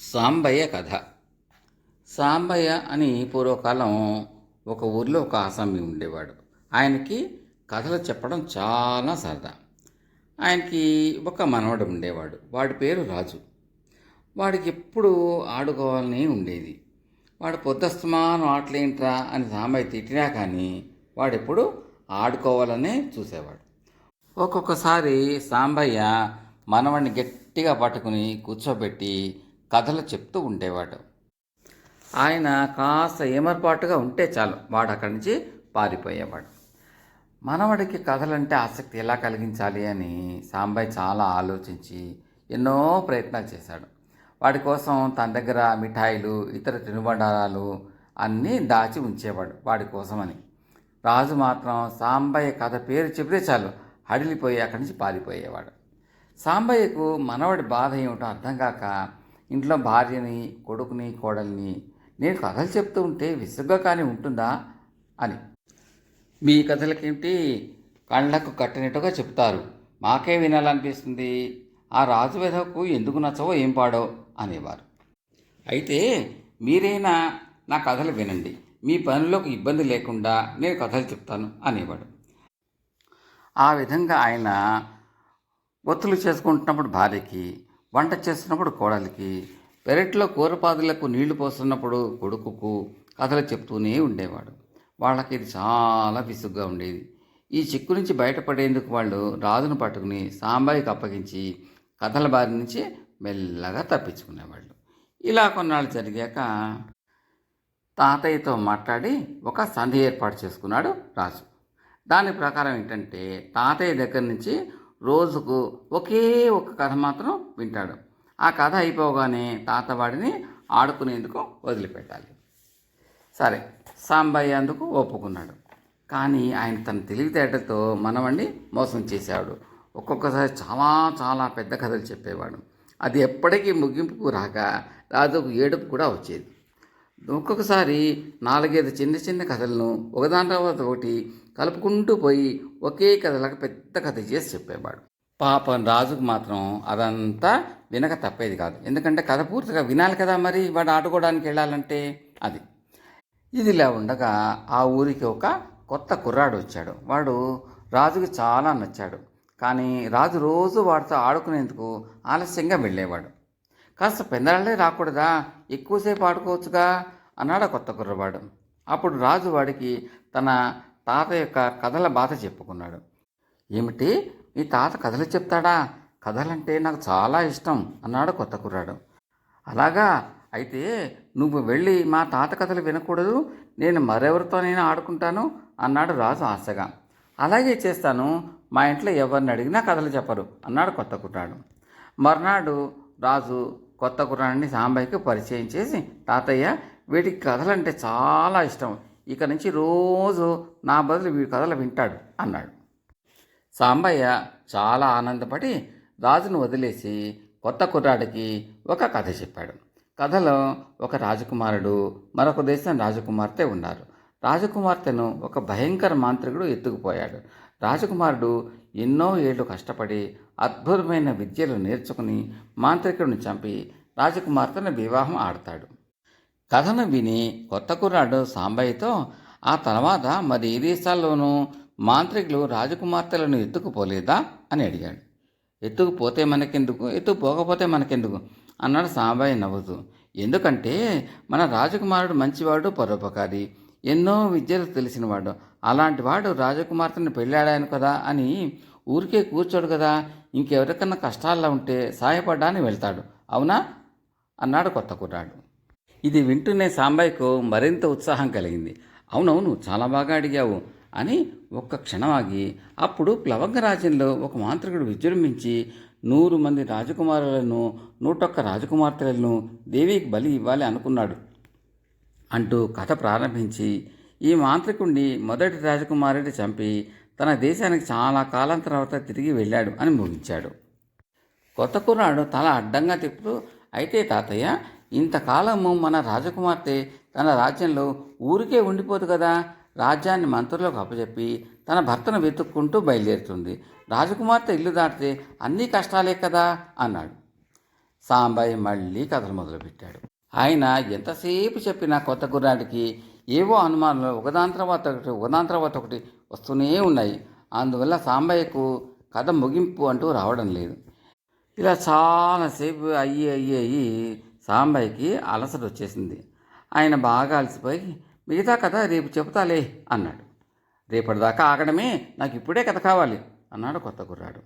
సాంబయ్య కథ. సాంబయ్య అని పూర్వకాలం ఒక ఊర్లో ఒక ఆసామి ఉండేవాడు. ఆయనకి కథలు చెప్పడం చాలా సరదా. ఆయనకి ఒక మనవడు ఉండేవాడు. వాడి పేరు రాజు. వాడికి ఎప్పుడు ఆడుకోవాలని ఉండేది. వాడు పొద్దుస్తమానం ఆటలేంట్రా అని సాంబయ్య తిట్టినా కానీ వాడెప్పుడు ఆడుకోవాలనే చూసేవాడు. ఒక్కొక్కసారి సాంబయ్య మనవడిని గట్టిగా పట్టుకుని కూర్చోబెట్టి కథలు చెప్తూ ఉండేవాడు. ఆయన కాస్త ఏమర్పాటుగా ఉంటే చాలు. వాడు అక్కడి నుంచి పారిపోయేవాడు. మనవడికి కథలంటే ఆసక్తి ఎలా కలిగించాలి అని సాంబయ్య చాలా ఆలోచించి ఎన్నో ప్రయత్నాలు చేశాడు. వాడి కోసం తన దగ్గర మిఠాయిలు ఇతర తినుబండారాలు అన్నీ దాచి ఉంచేవాడు వాడి కోసమని. రాజు మాత్రం సాంబయ్య కథ పేరు చెబితే చాలు హడిలిపోయి అక్కడి నుంచి పారిపోయేవాడు. సాంబయ్యకు మనవడి బాధ ఏమిటో అర్థం కాక ఇంట్లో భార్యని కొడుకుని కోడల్ని నేను కథలు చెప్తూ ఉంటే విసుగ్గా కానీ ఉంటుందా అని. మీ కథలకేమిటి? కళ్ళకు కట్టినట్టుగా చెప్తారు. మాకే వినాలనిపిస్తుంది. ఆ రాజు వెధకు ఎందుకు నచ్చవో ఏం పాడో అనేవారు. అయితే మీరైనా నా కథలు వినండి. మీ పనులకు ఇబ్బంది లేకుండా నేను కథలు చెప్తాను అనేవాడు. ఆ విధంగా ఆయన ఒత్తులు చేసుకుంటున్నప్పుడు భార్యకి వంట చేస్తున్నప్పుడు కోడలికి పెరట్లో కూరపాదులకు నీళ్ళు పోస్తున్నప్పుడు కొడుకుకు కథలు చెప్తూనే ఉండేవాడు. వాళ్ళకి ఇది చాలా విసుగ్గా ఉండేది. ఈ చిక్కు నుంచి బయటపడేందుకు వాళ్ళు రాజును పట్టుకుని సాంబాయికి అప్పగించి కథల బారి నుంచి మెల్లగా తప్పించుకునేవాళ్ళు. ఇలా కొన్నాళ్ళు జరిగాక తాతయ్యతో మాట్లాడి ఒక సంధి ఏర్పాటు చేసుకున్నాడు రాజు. దాని ప్రకారం ఏంటంటే తాతయ్య దగ్గర నుంచి రోజుకు ఒకే ఒక కథ మాత్రం వింటాడు. ఆ కథ అయిపోగానే తాత వాడిని ఆడుకునేందుకు వదిలిపెట్టాలి. సరే సాంబయ్య అందుకు ఒప్పుకున్నాడు. కానీ ఆయన తన తెలివితేటతో మనవణ్ణి మోసం చేశాడు. ఒక్కొక్కసారి చాలా చాలా పెద్ద కథలు చెప్పేవాడు. అది ఎప్పటికీ ముగింపుకు రాక రాజుకు ఏడుపు కూడా వచ్చేది. ఒక్కొక్కసారి నాలుగైదు చిన్న చిన్న కథలను ఒకదాని తర్వాత ఒకటి కలుపుకుంటూ పోయి ఒకే కథలకు పెద్ద కథ చేసి చెప్పేవాడు. పాపం రాజుకు మాత్రం అదంతా వినక తప్పేది కాదు. ఎందుకంటే కథ పూర్తిగా వినాలి కదా మరి వాడు ఆడుకోవడానికి వెళ్ళాలంటే? అది. ఇదిలా ఉండగా ఆ ఊరికి ఒక కొత్త కుర్రాడు వచ్చాడు. వాడు రాజుకి చాలా నచ్చాడు. కానీ రాజు రోజు వాడితో ఆడుకునేందుకు ఆలస్యంగా వెళ్ళేవాడు. కాస్త పెందరాళ్ళే రాకూడదా? ఎక్కువసేపు ఆడుకోవచ్చుగా? అన్నాడు కొత్త కుర్రవాడు. అప్పుడు రాజు వాడికి తన తాత యొక్క కథల బాధ చెప్పుకున్నాడు. ఏమిటి? మీ తాత కథలు చెప్తాడా? కథలంటే నాకు చాలా ఇష్టం అన్నాడు కొత్త కుర్రాడు. అలాగా? అయితే నువ్వు వెళ్ళి మా తాత కథలు వినకూడదు నేను మరెవరితోనైనా ఆడుకుంటాను అన్నాడు రాజు ఆశగా. అలాగే చేస్తాను మా ఇంట్లో ఎవరిని అడిగినా కథలు చెప్పరు అన్నాడు కొత్త కుర్రాడు. మర్నాడు రాజు కొత్త కుర్రాడిని సాంబయ్యకి పరిచయం చేసి తాతయ్య వీటికి కథలంటే చాలా ఇష్టం. ఇక నుంచి రోజు నా బదులు వీడి కథలు వింటాడు అన్నాడు. సాంబయ్య చాలా ఆనందపడి రాజును వదిలేసి కొత్త కుర్రాడికి ఒక కథ చెప్పాడు. కథలో ఒక రాజకుమారుడు మరొక దేశం రాజకుమార్తె ఉన్నారు. రాజకుమార్తెను ఒక భయంకర మాంత్రికుడు ఎత్తుకుపోయాడు. రాజకుమారుడు ఎన్నో ఏళ్ళు కష్టపడి అద్భుతమైన విద్యలు నేర్చుకుని మాంత్రికుడిని చంపి రాజకుమార్తెను వివాహం ఆడతాడు. కథను విని కొత్త కుర్రాడు సాంబయ్యతో ఆ తర్వాత మరి ఏ దేశాల్లోనూ మాంత్రికులు రాజకుమార్తెలను ఎత్తుకుపోలేదా? అని అడిగాడు. ఎత్తుకుపోతే మనకెందుకు? ఎత్తుకుపోకపోతే మనకెందుకు? అన్నాడు సాంబయ్య నవ్వుతూ. ఎందుకంటే మన రాజకుమారుడు మంచివాడు పరోపకారి. ఎన్నో విద్యలు తెలిసినవాడు అలాంటి వాడు రాజకుమార్తెను పెళ్ళాడాను కదా అని ఊరికే కూర్చోడు కదా. ఇంకెవరికన్నా కష్టాల్లో ఉంటే సాయపడ్డానికి వెళ్తాడు. అవునా? అన్నాడు కొత్త కుర్రాడు. ఇది వింటూనే సాంబయ్యకు మరింత ఉత్సాహం కలిగింది. అవునవును చాలా బాగా అడిగావు అని ఒక్క క్షణం ఆగి అప్పుడు ప్లవంగ రాజ్యంలో ఒక మాంత్రికుడు విజృంభించి నూరు మంది రాజకుమారులను నూటొక్క రాజకుమార్తెలను దేవికి బలి ఇవ్వాలి అనుకున్నాడు. అంటూ కథ ప్రారంభించి ఈ మాంత్రికుణ్ణి మొదటి రాజకుమారుడి చంపి తన దేశానికి చాలా కాలం తర్వాత తిరిగి వెళ్ళాడు అని ముగించాడు. కొత్త కుర్రాడు తల అడ్డంగా తిప్పుతూ అయితే తాతయ్య ఇంతకాలము మన రాజకుమార్తె తన రాజ్యంలో ఊరికే ఉండిపోదు కదా? రాజ్యాన్ని మంత్రులకు అప్పచెప్పి తన భర్తను వెతుక్కుంటూ బయలుదేరుతుంది. రాజకుమార్తె ఇల్లు దాటితే అన్నీ కష్టాలే కదా అన్నాడు. సాంబయ్య మళ్ళీ కథలు మొదలుపెట్టాడు. ఆయన ఎంతసేపు చెప్పినా కొత్త గుర్రాడికి ఏవో అనుమానాలు ఒకదాని తర్వాత ఒకటి ఒకదాని తర్వాత ఒకటి వస్తూనే ఉన్నాయి. అందువల్ల సాంబయ్యకు కథ ముగింపు అంటూ రావడం లేదు. ఇలా చాలాసేపు అయ్యి అయ్యి అయ్యి సాంబయ్యకి అలసట వచ్చేసింది. ఆయన బాగా అలసిపోయి మిగతా కథ రేపు చెబుతాలే అన్నాడు. రేపటిదాకా ఆగడమే నాకు ఇప్పుడే కథ కావాలి అన్నాడు కొత్త కుర్రాడు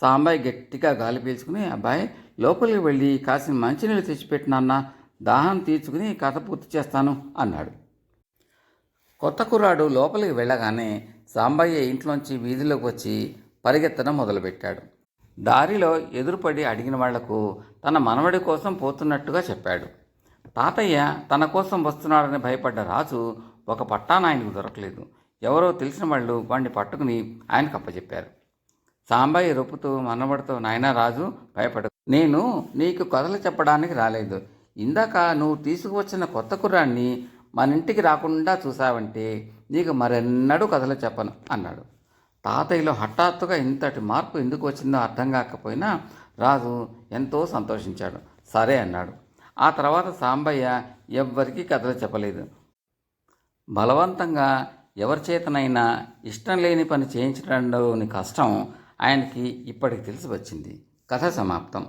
సాంబాయి గట్టిగా గాలి పీల్చుకుని అబ్బాయి లోపలికి వెళ్ళి కాసిన మంచినీళ్ళు తెచ్చిపెట్టినన్న దాహం తీర్చుకుని కథ పూర్తి చేస్తాను అన్నాడు. కొత్త కుర్రాడు లోపలికి వెళ్ళగానే సాంబయ్య ఇంట్లోంచి వీధిలోకి వచ్చి పరిగెత్తడం మొదలుపెట్టాడు. దారిలో ఎదురుపడి అడిగిన వాళ్ళకు తన మనవడి కోసం పోతున్నట్టుగా చెప్పాడు. తాతయ్య తన కోసం వస్తున్నాడని భయపడ్డ రాజు ఒక పట్టాన ఆయనకు దొరకలేదు. ఎవరో తెలిసిన వాళ్ళు వాడిని పట్టుకుని ఆయనకు అప్పచెప్పారు సాంబయ్య రొప్పుతూ మనవడితో నాయనా రాజు భయపడ నేను నీకు కథలు చెప్పడానికి రాలేదు. ఇందాక నువ్వు తీసుకువచ్చిన కొత్త కుర్రాన్ని మన ఇంటికి రాకుండా చూసావంటే నీకు మరెన్నడూ కథలు చెప్పను అన్నాడు. తాతయ్యలో హఠాత్తుగా ఇంతటి మార్పు ఎందుకు వచ్చిందో అర్థం కాకపోయినా రాజు ఎంతో సంతోషించాడు. సరే అన్నాడు. ఆ తర్వాత సాంబయ్య ఎవ్వరికీ కథలు చెప్పలేదు. బలవంతంగా ఎవరి చేతనైనా ఇష్టం లేని పని చేయించడంలోని కష్టం ఆయనకి ఇప్పటికి తెలిసి వచ్చింది. కథ సమాప్తం.